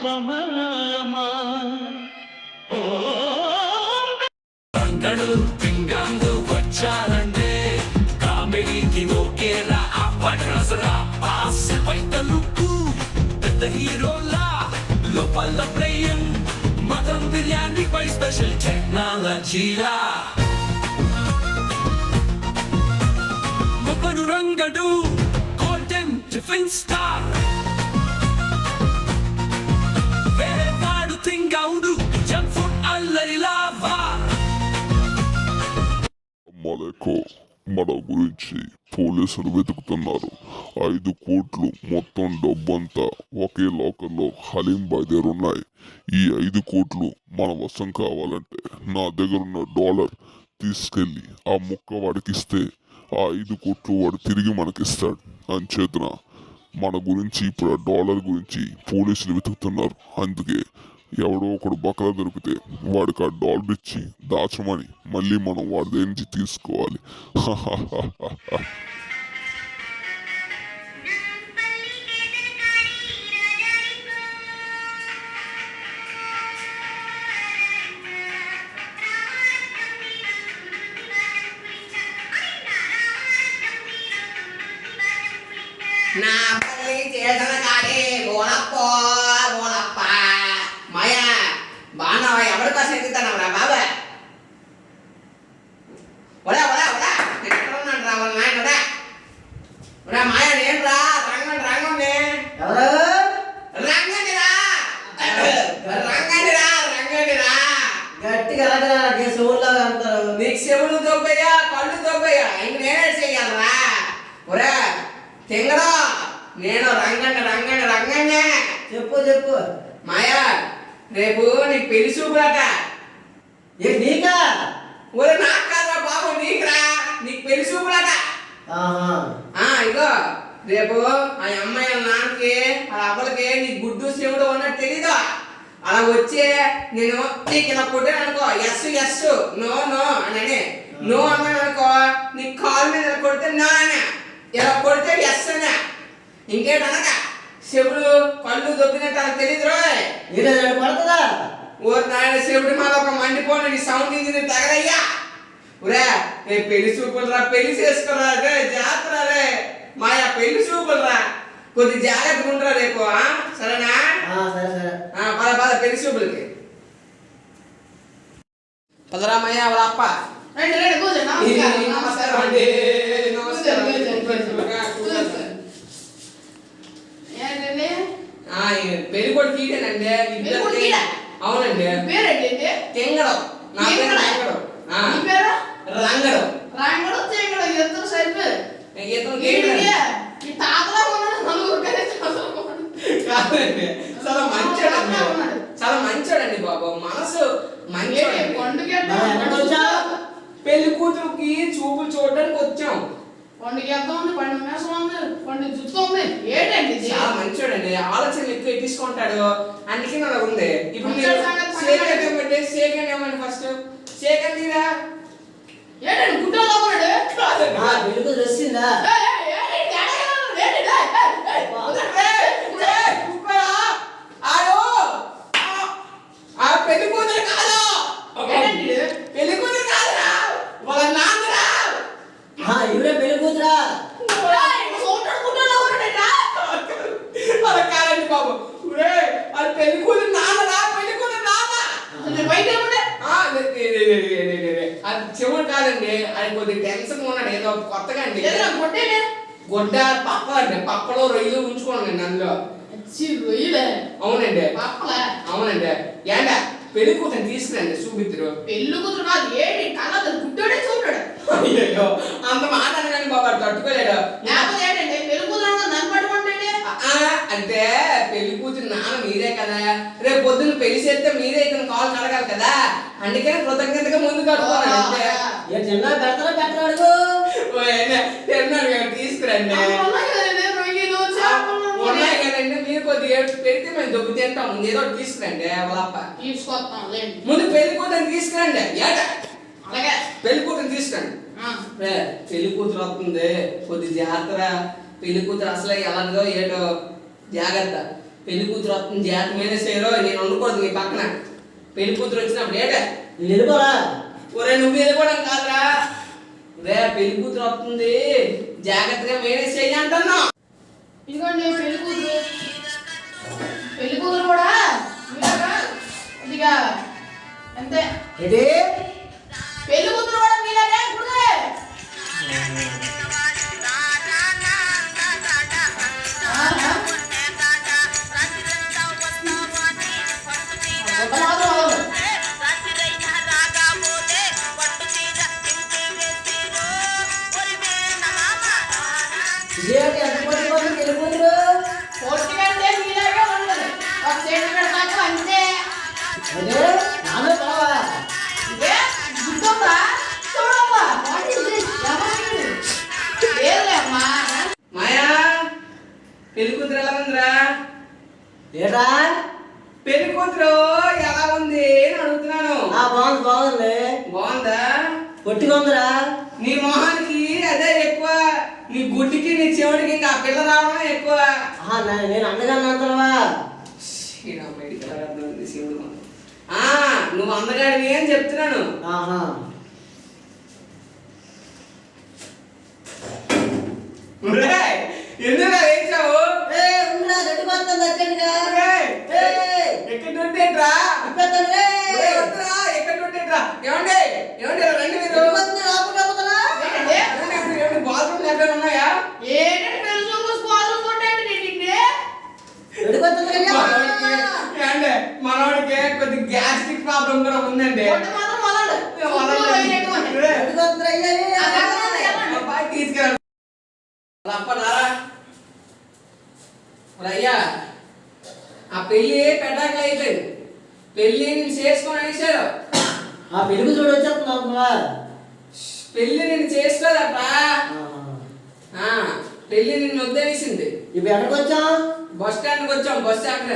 ప్రమేయమా ఓ పింగాంగు వచ్చారంటే కామెడీకి ఓకేరా అప్పట్రసరా పాస్ బయట లుక్కు పెద్ద హీరోలా లోపల ప్రేయం మటన్ బిర్యానీ పై స్పెషల్ టెక్నాలజీలా. ముప్పడు రంగడు గోల్డెన్ టిఫిన్ స్టార్ ఫుడ్ మనకు మన గురించి పోలీసులు వెతుకుతున్నారు. ఐదు కోట్లు మొత్తం డబ్బంతా ఒకే లాకర్లో హలీం బాయ్ దగ్గర ఉన్నాయి. ఈ ఐదు కోట్లు మన వశం కావాలంటే నా దగ్గర ఉన్న డాలర్ తీసుకెళ్ళి ఆ ముక్క వాడికి ఇస్తే ఆ ఐదు కోట్లు వాడు తిరిగి మనకిస్తాడు. అంచేతన మన గురించి ఇప్పుడు ఆ డాలర్ గురించి పోలీసులు వెతుకుతున్నారు. అందుకే ఎవడో ఒకడు బకరా దొరికితే వాడికి ఆ డాలర్ ఇచ్చి దాచమని మళ్ళీ మనం వాడి దగ్గర నుంచి తీసుకోవాలి. నా పల్లి చేసిన కాడి ఓనప్ప ఓనప్ప మాయ బాగున్నావా ఎవరి కోసం ఎదుగుతున్నావురా బాబా ఒడా ఒడా ఒడా ఎక్కడ ఉన్నాడు రా వాళ్ళ నాయన ఒడా ఒడా మాయ నేను రా రంగండి రంగండి ఎవరు రంగండి రా రంగండి రా రంగండి రా గట్టిగా అడగరా నాకు సోళ్ళ అంటారు నీకు చెవులు దొబ్బయ్యా కళ్ళు దొబ్బయ్యా ఇంక నేనే చెయ్యాలరా ఒరా తింగడా నేను రంగండి రంగండి రంగండి. చెప్పు చెప్పు. మాయా రేపు నీకు పెళ్ళి చూపులట. ఏ నీకా? ఒరే నాకు కాదురా బాబు నీకురా. నీకు పెళ్ళి చూపులట. ఇగో రేపు ఆ అమ్మాయి నాన్నకి ఆ అవ్వలకి నీకు గుడ్డు శివుడు ఉన్నట్టు తెలీదు? అలా వచ్చే నేను నీకు ఇలా కొట్టాను అనుకో ఎస్ ఎస్ నో నో అని. నో అన్నాను అనుకో నీ కాలు మీద ఇలా కొడితే నో ఇలా కొడితే ఎస్ అని ఇంకేటనక శివుడు కళ్ళు దొబ్బినట్టు అలా తెలీదు రోయ్. ఈరోజు నన్ను కొడుతుందా? ఓ నాయన శివుడి మీద ఒక మండిపోను నీ సౌండ్ ఇంజిన్ తగలయ్యా. ఒరే రే పెళ్ళి చూపులు రా పెళ్ళి చేసుకోరా రే జాతర రే మాయా పెళ్ళి చూపులు రా. కొద్ది జాగ్రత్తగా ఉండరా రేపు? సరేనా? సరే సరే. పద పద పెళ్ళి చూపులకి. పదరామయ్య వాళ్ళ అప్ప. రండి రండి కూర్చోండి నమస్కారం నమస్కారం అండి నమస్కారం కూర్చోండి కూర్చోండి ఏంటండి పెళ్ళి కొడుకు ఈడేనండి అవునండి పేరేంటి తెంగడం నా పేరు రంగడం రంగడం రంగడం తెంగడం పండు గెలుతుంది పండు మేసముంది పండు జుత్తుంది ఏంటండి చాలా మంచోడండి ఆలోచన ఎక్కువ ఎక్కించుకుంటాడు అందుకే నాకు ఉంది ఇప్పుడు సేకన్ ఫస్ట్ సేకన్ తీరా అయ్యో. అంత మాట అనగానే బాబు వాడు తట్టుకోలేడు. లేకపోతే ఏంటంటే పెళ్ళి కూతురు అనగా నన్ను పట్టుకుంటే ఆ, అంటే పెళ్ళి కూతురు నాన్న మీరే కదా. రేపు పొద్దున్న పెళ్ళి చేస్తే మీరే ఇతను కాల్ కడగాలి కదా. అందుకని కృతజ్ఞతగా ముందు కట్టుకోవాలి పెడతారా తీసుకురండి. ఉన్నాయి కదండి మీరు కొద్దిగా పెడితే మేము దొబ్బు తింటాం. ముందు ఏదో ఒకటి తీసుకురండి తీసుకొస్తాం ముందు పెళ్ళి కూతురు తీసుకురండి. అలాగే. పెళ్ళి కూతురు తీసుకురండి. పెళ్ళి కూతురు వస్తుంది. కొద్ది జాగ్రత్త పెళ్ళి కూతురు అసలే ఎలాగో ఏటో జాగ్రత్త. పెళ్ళి కూతురు వస్తుంది జాగ్రత్త మీద సేరో నేను ఉండకూడదు నీ పక్కన. పెళ్ళి కూతురు వచ్చినప్పుడు ఏటే? నేను వెళ్ళిపోరా ఒరే నువ్వు వెళ్ళిపోవడం కాదురా. రే పెళ్ళి కూతురు వస్తుంది. జాగ్రత్తగా మేనేజ్ చేయి అంటున్నా. ఇదిగోండి పెళ్ళి కూతురు. పెళ్ళి కూతురు కూడా? కొద్దిగా అంతే. ఏంటి పెళ్ళి కూతురు కూడా మీలాగే కుడుదే ఉందిరా నీ మొహానికి అదే ఎక్కువ. నీ గుడ్డికి నీ చెవుడికి ఇంకా ఆ పిల్ల రావడం ఎక్కువ. నేను శివుడు మనం. ఆ నువ్వు అందగాడివి అని చెప్తున్నాను. ఆహా. ఎందుకు వేసావు ఎక్కడ ఉంటేట్రా ఎక్కడ ఉంటేట్రా ఏమండి? ఏమండి రండి మీరు గడ్డి పోతుంది, లోపలికి వెళ్ళిపోతారా? ఏంటంటే ఏమండి, ఏమండి, ఏమండి, బాత్రూమ్ ఎక్కడ ఉన్నాయా ఏంటంటే పెళ్ళి చూపులు స్పాన్సర్ కొట్టండి కదా? మనోడికి ఏమండి, మనోడికి కొద్ది గ్యాస్ట్రిక్ ప్రాబ్లం కూడా ఉందండి. తీసుకురా అప్పనారా అయ్యా? ఆ పెళ్ళి పెటాక అయిపోయింది. పెళ్ళి నేను చేసుకొని అనేసాడు ఆ పెరుగు చూడు వచ్చేస్తుంది అనుకున్నా పెళ్ళి నేను చేసుకోదప్పా పెళ్ళి నిన్ను వద్దనేసింది ఇప్పుడు ఎక్కడికి వచ్చాం బస్ స్టాండ్కి వచ్చాం బస్ స్టాండ్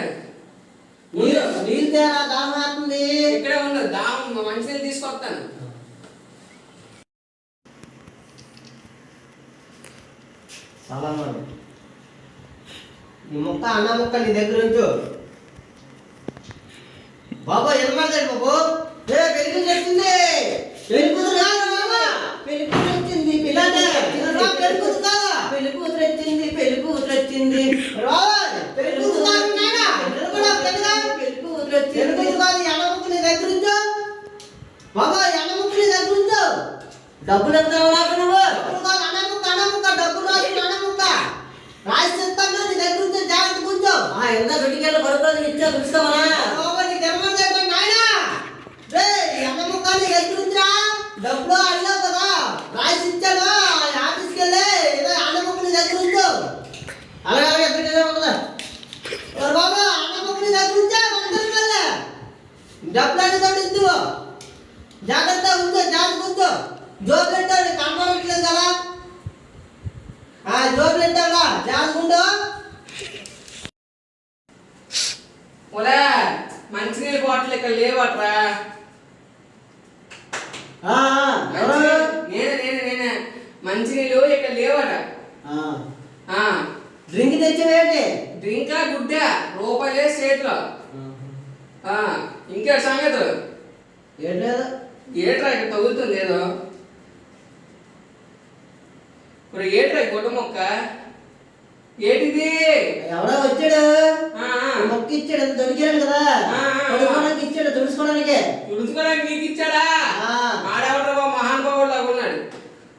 నీళ్ళు నీళ్ళు తేరా దాహం అవుతుంది ఇక్కడే ఉండదు దాం మంచినీళ్ళు తీసుకొస్తాను. చాలా మరి నీ ముక్క అన్న ముక్క నీ దగ్గర ఉంచు. బాబా ఎనమాడతాడు బాబు? పెళ్ళి వచ్చింది పెళ్ళి కూతురు కాదా మామ. పెళ్ళి కూతురు పెళ్ళి కూతురు వచ్చింది పెళ్ళి కూతురు వచ్చింది పెళ్ళి కూతురు వచ్చింది పెళ్ళి కూతురు కాదు ఎన్న ముక్క నీ దగ్గర ఉంచు బాబా ఎన్న ముక్క నీ దగ్గర ఉంచు డబ్బులు ఎంత నాకు నువ్వు డబ్బులు కాదు అన్న ముక్క అన్న ముక్క డబ్బులు రాసి అన్న ముక్క రాసి చెప్తాను నీ దగ్గర ఉంచు జాగ్రత్త ఆ ఎంత గట్టికెళ్ళి పడుకోదు ఇచ్చా చూసుకోమనా బాబా నీ ధర్మం చేద్దాం నాయనా? రే అన్న ముక్క నీ దగ్గర ఉంచురా డబ్బులు అడిగావు కదా రాసి ఇచ్చాను ఆఫీస్కి వెళ్ళి ఏదో అన్న ముక్క నీ దగ్గర ఉంచు అలాగే అలాగే ఎక్కడికి ఉండదా బాబా అన్న ముక్క నీ దగ్గర ఉంచా మన వెళ్ళే డబ్బులు అడిగాడు ఇద్దు జాగ్రత్త ఉంచు జాగ్రత్త ఉంచు జోబులు పెట్టాడు కనపడట్లేదు కదా ఆ జోబులు పెట్టావుగా జాగ్రత్త ఉండు ఒలే మంచినీళ్ళ బాటిల్ ఇక్కడ లేవట్రా ఆ, ఆ, ఎవరు? నేనే నేనే నేనే మంచినీళ్ళు ఇక్కడ లేవట ఆ, ఆ డ్రింక్ తెచ్చావేంటి డ్రింకా గుడ్డా ఆ, ఇంకే సంగతులు ఏం లేదు ఏట్రా ఇక్కడ తగులుతుంది ఏదో? ఇప్పుడు ఏట్రా గుడ్డ మొక్క? ఏటిది? ఎవడో వచ్చాడు. మొక్క ఇచ్చాడు దొరికాడు కదా. పడుకోవడానికి ఇచ్చాడు తుడుచుకోవడానికి. తుడుచుకోవడానికి నీకు ఇచ్చాడా? ఆ. ఆడెవడరా మహానుభావుడు లాగా ఉన్నాడు.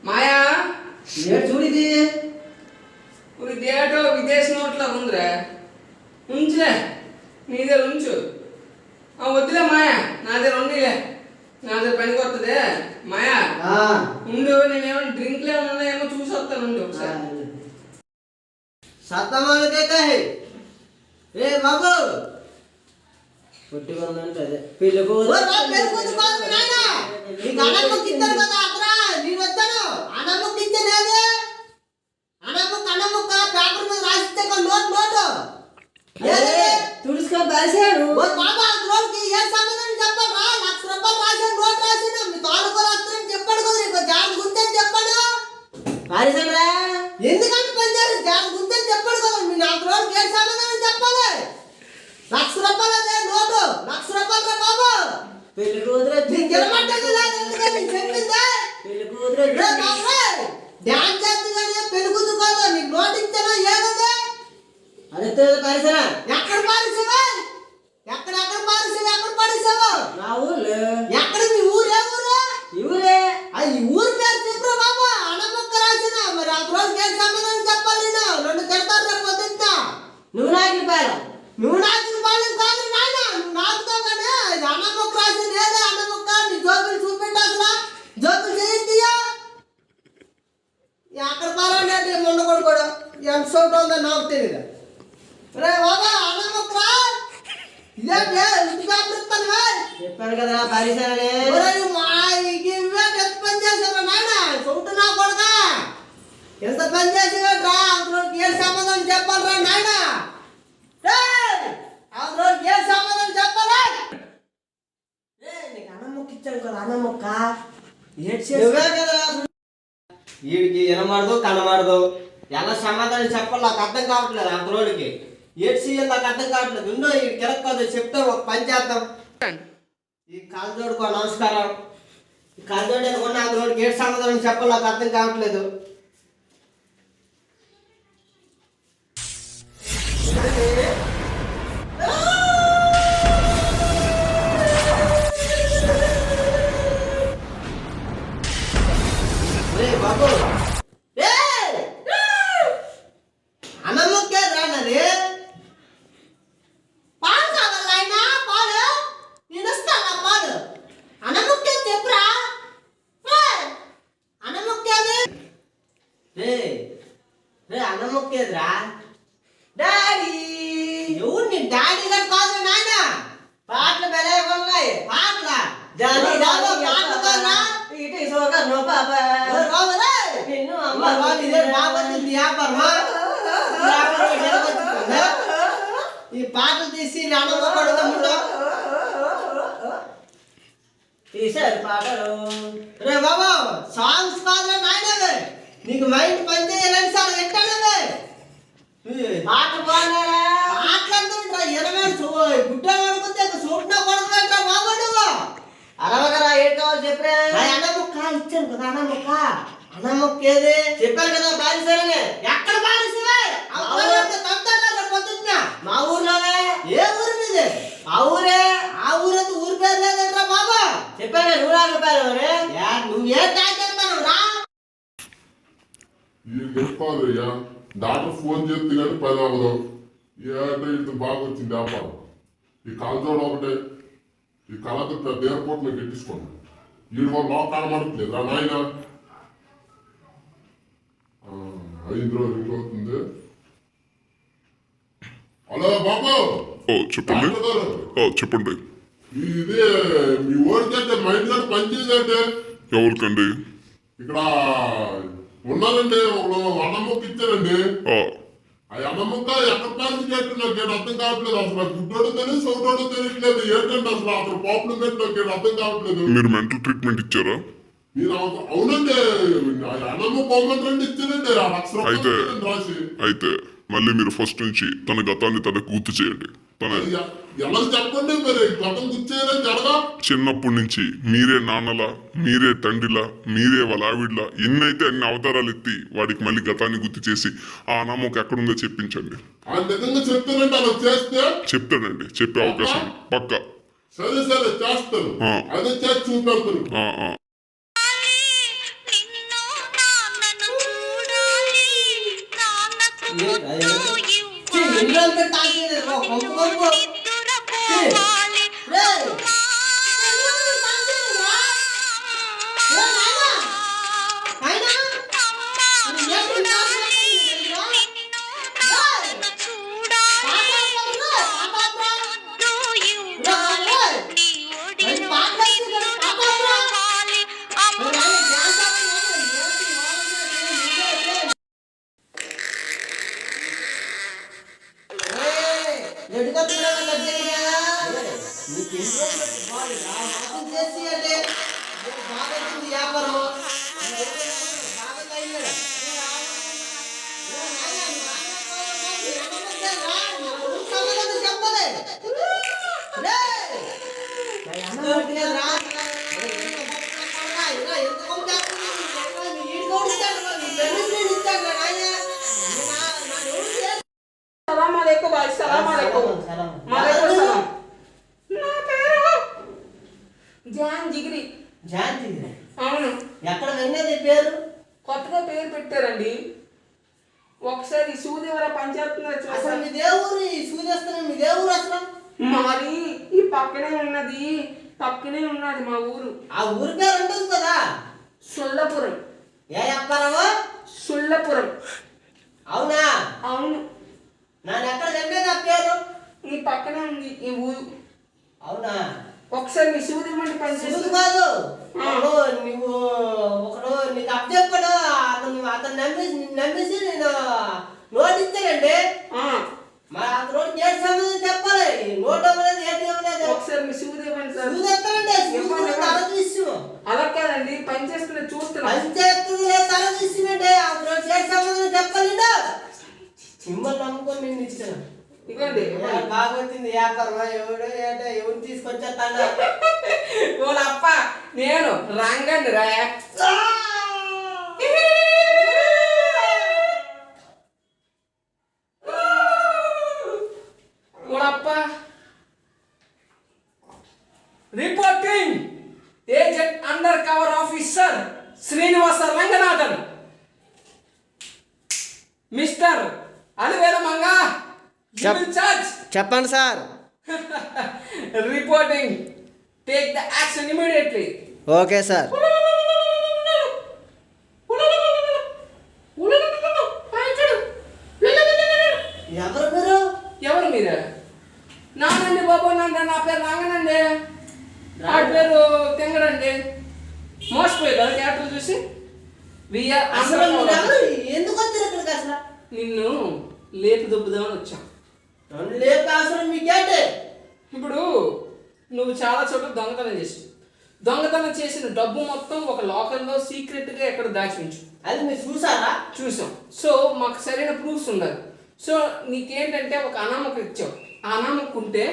మాయా? ఏడు చూడు ఇది. ఇప్పుడు ఇదేటో విదేశీ నోట్లా ఉందిరా. ఉంచులే. నీ దగ్గర ఉంచు ఆ, వద్దులే మాయా. నా దగ్గర ఉండిలే. నా దగ్గర పనికి వస్తుంది మాయా. ఆ, ఉండు నేనేమో డ్రింక్లు ఏమైనా ఉన్నాయేమో చూసి వస్తాను ఉండు. ఒకసారి. సత్తమాలు కేక హే ఏ బాబు. పుట్టిగా ఉందంటే అదే. పెళ్ళి నాయన నీకు అన్నమ్మకి కదా అక్కడ నేను అన్నమ్మకి ఇచ్చేది అన్నమ్మకి అన్నమ్మక్క పేపర్ మీద రాసిస్తే నోట్ నోటు. తుడుచుకొని రాశాడు పారేసామరా ఎందుకంటే పని చేయాలి దాని గుంతని చెప్పాడు కదా మీ నాలుగు రోజులు ఏడు సంబంధం చెప్పాలి? లక్ష రూపాయలు అదే నోటు. లక్ష రూపాయలు రా బాబు. పెళ్ళి కూతురు నీకు నిలబడ్డా చెప్పిందా పెళ్ళి కూతురు డ్యాన్స్ చేస్తుంది అదే పరిసర? ఎక్కడ పారేసావా ఎక్కడెక్కడ పారేసావు ఎక్కడ పడేసావు నా ఊర్లో. ఎక్కడ మీ ఊరు ఊరు? ఇవురే అది ఊరు పేరు చెప్పు బాబా? అన్నమ్మక్క రాసిన. మరి ఆ రోజు ఏం సమాధానం చెప్పాలి నేను? నన్ను తిడతారు రేపు పొద్దున్న నువ్వు నాకు పేరు నువ్వు నాకు వాళ్ళు కాదు నాయన. నువ్వు నాకుతావు కానీ ఇది అన్నమ్మక్క రాసిన ఏదే? అన్నమ్మక్క నీ జోబులు చూపెట్టు అసలు జోబులు చేయిందియా ఎక్కడ పాలంటే ముండ కొడుకోడు. ఎంత సౌట్ ఉందో నాకు తెలియదు రే బాబా అన్నమ్మక్క ఇదేంటి ఇంటి పేపర్ ఇస్తాను చెప్పాను కదా పరిసరనే ఒరేయ్ మా ఇవే ఎంత పని చేసావు నాయన సొంత నా కొడక. ఎంత పని చేసేవాడ్రా అవతలకి ఏ సమాధానం చెప్పాలరా నాయన. అవతలకి ఏ సమాధానం చెప్పాలా? నీకు అన్నం మొక్క ఇచ్చాను కదా అన్నం మొక్క. నువ్వే కదా. వీడికి వినమాడదు కనమాడదు. ఎలా సమాధానం చెప్పాలి నాకు అర్థం కావట్లేదు అవతలోడికి ఏడు సీఎల్ నాకు అర్థం కావట్లేదు. ఉందో ఈ కిరక్కోదు చెప్తే ఒక పని చేద్దాం. ఈ కాలుజోడుకో నమస్కారం. ఈ కాలుజోడు అనుకున్న అవతలోడికి ఏడు సమాధానం చెప్పాలి నాకు అర్థం కావట్లేదు. రే రే రే అన్నమ్మకేదిరా డాడీ ఎవరు నీ డాడీ గారు కాదు నాయన పాటలు బెలే ఉన్నాయి పాటల జానీ బాబు పాటలు కాదురా ఇటు ఇసుక నో పాప ఓ రావురా నిన్ను అమ్మ అమ్మ వాళ్ళు ఇదే బాగుంది వ్యాపారమా వ్యాపారం జరగొచ్చుకుందా? ఈ పాటలు తీసి నాన్నమ్మ కొడుకుంటా తీశారు పాటలు రే బాబా సాంగ్స్ కాదురా నాయనవే నీకు మైండ్ పని చేయాలని సార్ ఎట్టానవే పాటలు బాగున్నారా మాట్లాడుతుంటా ఇరవై గుడ్డ పడుకుంటే చూడటం బాబు నువ్వు అరవగరా ఏం కావాలి చెప్పరా? ఆ అన్నముక్క ఇచ్చాను కదా అన్నముక్క అన్నముక్క ఏది? చెప్పాను కదా ఎక్కడ పొద్దున్న. మా ఊర్లోనే. ఏ ఊరు మీది? ఆ ఊరే. ఆ ఊరంతా ఊరి పేరు లేదంట్రా బాబా. చెప్పాను నూరు రూపాయలు నువ్వు ఏ రా ఈ చెప్పాలయ్యా డాక్టర్ ఫోన్ చేస్తే కానీ పని అవ్వదు ఏంటో ఇంత బాగా వచ్చింది వ్యాపారం. ఈ కలజోడ ఒకటే. ఈ కళతో పెద్ద ఎయిర్పోర్ట్లో ఎక్కించుకోండి వీడి వల్ల లోపల కనబడట్లేదు రా నాయన. ఐదు రోజులు ఇంట్లో అవుతుంది. హలో బాబు. ఓ చెప్పండి. గారు. చెప్పండి. ఇది మీ ఊరికంటే మా ఇంట్లో పనిచేయదంటే ఎవరికండి? ఇక్కడ ఉన్నారండి ఒకడు అన్నమ్మకి ఇచ్చారండి ఆ, ఆ అన్నమ్మక ఎక్కడ పాలించి కట్టి నాకు ఏడు అర్థం కావట్లేదు అసలు. గుడ్డోడు తెలియదు సౌటోడు తెలియట్లేదు. ఏంటంటే అసలు? అసలు ప్రాబ్లం ఏంటి నాకు ఏడు అర్థం కావట్లేదు. మీరు మెంటల్ ట్రీట్మెంట్ ఇచ్చారా? మీరు అవ- అవునండి. ఆ లక్ష రూపాయలు అయితే- అయితే మళ్ళీ మీరు ఫస్ట్ నుంచి తన గతాన్ని తనకు గుర్తు చేయండి. ఎలా చెప్పండి మరి? జరగా? చిన్నప్పటి నుంచి మీరే నాన్నలా మీరే తండ్రిలా మీరే వాళ్ళ ఆవిడ్లా ఎన్నైతే అన్ని అవతారాలు ఎత్తి వాడికి మళ్ళీ గతాన్ని గుర్తు చేసి ఆ నమ్మకం ఎక్కడుందో చెప్పించండి. ఆ నిజంగా చెప్తానంటే అలా చేస్తే? చెప్తానండి చెప్పే అవకాశం. పక్కా. సరే సరే చేస్తాను. అదే చేసి చూపెడతాను. ఆ, ఆ. సుల్లపురం ఏ అప్పారావు సుల్లపురం అవునా? అవును. నన్ను ఎక్కడ విన్నది ఆ పేరు? ఈ పక్కనే ఉంది ఈ ఊరు. అవునా? ఒకసారి మీ సూదిమంటి చూడు పనిచేస్తుంది కాదు. ఒకడు నువ్వు ఒకడు నీకు అప్పచెప్పాడు అతను అతను నమ్మేసి నమ్మేసి నేను నోట్ ఇచ్చానండి మరి నోట్ ఏడు సంబంధం చెప్పాలి. నోట్ అవ్వలేదు అవ్వలేదు ఒకసారి మీ సూదిమంటి సార్. చూడు ఎక్కడంటే ఇవ్వండి, ఇవ్వండి. తల విషయం అలా కాదండి పని చేస్తున్న చూస్తున్నా. పంచాయతీ తల విషయం అంటే ఆ నోట్ ఏడు సంబంధం చెప్పాలి మిమ్మల్ని నమ్ముకొని నేను ఇచ్చాను. ఇవ్వండి ఇవ్వండి. బాగా వచ్చింది వ్యాపారం ఎవడు ఏంటో ఎవరు తీసుకొచ్చేస్తాను నేను రంగండి రా reporting agent undercover officer Srinivasa Ranganathan mister చెప్పండి sir. Reporting take the action immediately okay sir. ఎవరు మీరు? ఎవరు మీరే? నానండి బాబు నా పేరు రంగనండి. నా పేరు తెంగడండి. మోసపోయి కదా క్యారెక్టర్ చూసి. విఆర్ అసలు ఎందుకు వచ్చారు ఇక్కడికి అసలు? నిన్ను లేపి దుబ్బుదామని వచ్చాం. లేపి అవసరం మీకేంటి? ఇప్పుడు నువ్వు చాలా చోట్ల దొంగతనం చేసావు దొంగతనం చేసిన డబ్బు మొత్తం ఒక లాకర్లో సీక్రెట్గా ఎక్కడ దాచి ఉంచు. అది మీరు చూసారా? చూసాం. సో మాకు సరైన ప్రూఫ్స్ ఉండాలి. సో నీకేంటంటే ఒక అనామక ఇచ్చావు ఆ అనామక ఉంటే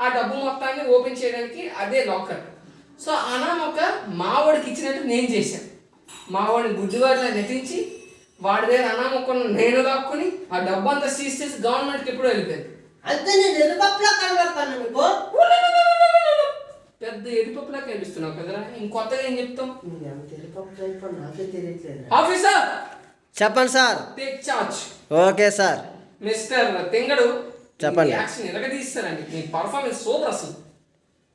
ఆ డబ్బు మొత్తాన్ని ఓపెన్ చేయడానికి అదే లాకర్. సో అనామక మావాడికి ఇచ్చినట్టు నేను చేశాను. మావాడిని గుడ్డివాడిలా నటించి వాడి దగ్గర అనామకున్న నేను దాక్కుని ఆ డబ్బు అంతా సీజ్ చేసి గవర్నమెంట్కి ఎప్పుడో వెళ్ళిపోయింది. అంతే నేను ఎరుపప్పులా కనబడతాను మీకు పెద్ద ఎరిపప్పులా కనిపిస్తున్నావు కదరా ఇంకొత్తగా ఏం చెప్తాం? ఆఫీసర్! చెప్పండి sir. Take charge. Okay sir. Mister Tengadu చెప్పండి. యాక్షన్ ఎరగదీస్తారండి మీ పర్ఫార్మెన్స్ సూపర్ అసలు.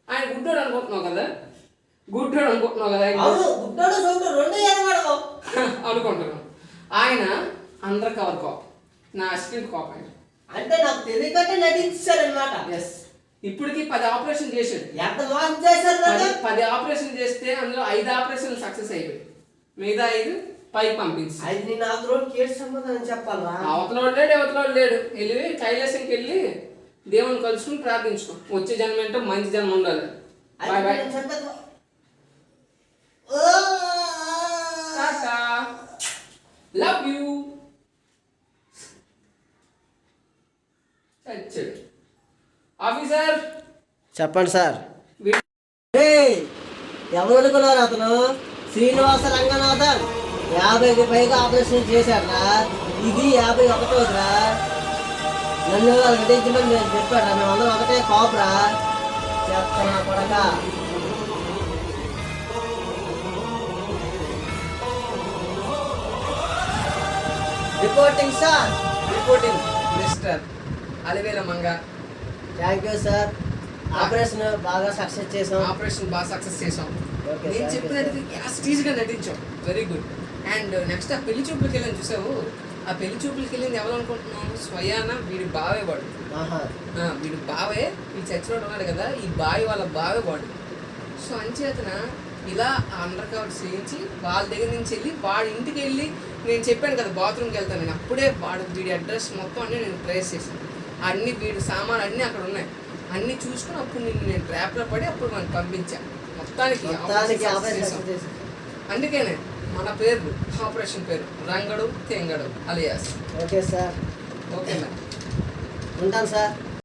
ఆయన గుడ్డోడు అనుకుంటున్నావు కదా? గుడ్డోడు అనుకుంటున్నావు కదా గుడ్డోడు సోడు రెండు అనుకుంటున్నాను. ఆయన అండర్ కవర్ కాప్ నా అసిస్టెంట్ కాప్ ఆయన. అంటే నాకు తెలియకట్టే నటించారనమాట ఎస్ ఇప్పటికి పది ఆపరేషన్ చేశాడు. ఎంత మోసం చేశారు పది ఆపరేషన్ చేస్తే అందులో ఐదు ఆపరేషన్లు సక్సెస్ అయిపోయాయి. మిగతా ఐదు పైకి పంపించి. అది నేను ఆ సమాధానం చెప్పాలా? అవతల లేడు అవతల లేడు. వెళ్ళి కైలాసంకి వెళ్ళి దేవుని కలుసుకుని ప్రార్థించుకో. వచ్చే జన్మ ఏంటో మంచి జన్మ ఉండాలి. Love you. ఆఫీసర్. చెప్పండి సార్. ఎవరు అనుకున్నారు అతను శ్రీనివాస రంగనాథన్. యాభైకి పైగా ఆపరేషన్ చేశాడరా ఇది యాభై ఒకటోదిరా నన్ను నటించమని నేను చెప్పాడు మేము అందరం ఒకటే కాపురా చెప్తున్నా కొడక. Reporting sir. Reporting mister Alivela Manga. Thank you sir. Operation బాగా సక్సెస్ చేసాం ఆపరేషన్ బాగా సక్సెస్ చేసాం నేను చెప్పినట్టు యాస్టీజ్గా నటించాం. వెరీ గుడ్ అండ్ నెక్స్ట్ ఆ పెళ్ళి చూపులకి వెళ్ళాను చూసావు? ఆ పెళ్ళి చూపులకి వెళ్ళింది ఎవరు అనుకుంటున్నావు? స్వయాన? వీడి బావే వాడు. వీడు బావే ఈ చర్చిలో ఉన్నాడు కదా ఈ బావి వాళ్ళ బావే వాడు. సో అంచేతన ఇలా అండర్ కవర్ చేయించి వాళ్ళ దగ్గర నుంచి వెళ్ళి వాడి ఇంటికి వెళ్ళి నేను చెప్పాను కదా బాత్రూమ్కి వెళ్తాను నేను అప్పుడే వాడు వీడి అడ్రస్ మొత్తం అన్నీ నేను ట్రేస్ చేశాను. అన్ని వీడి సామాన్ అన్నీ అక్కడ ఉన్నాయి. అన్నీ చూసుకుని అప్పుడు నేను నేను ట్రాప్లో పడి అప్పుడు మనకి పంపించాను మొత్తానికి అందుకేనే మన పేర్లు ఆపరేషన్ పేరు Rangadu Tengadu alias. Okay sir. Okay ma'am. ఉంటాను సార్.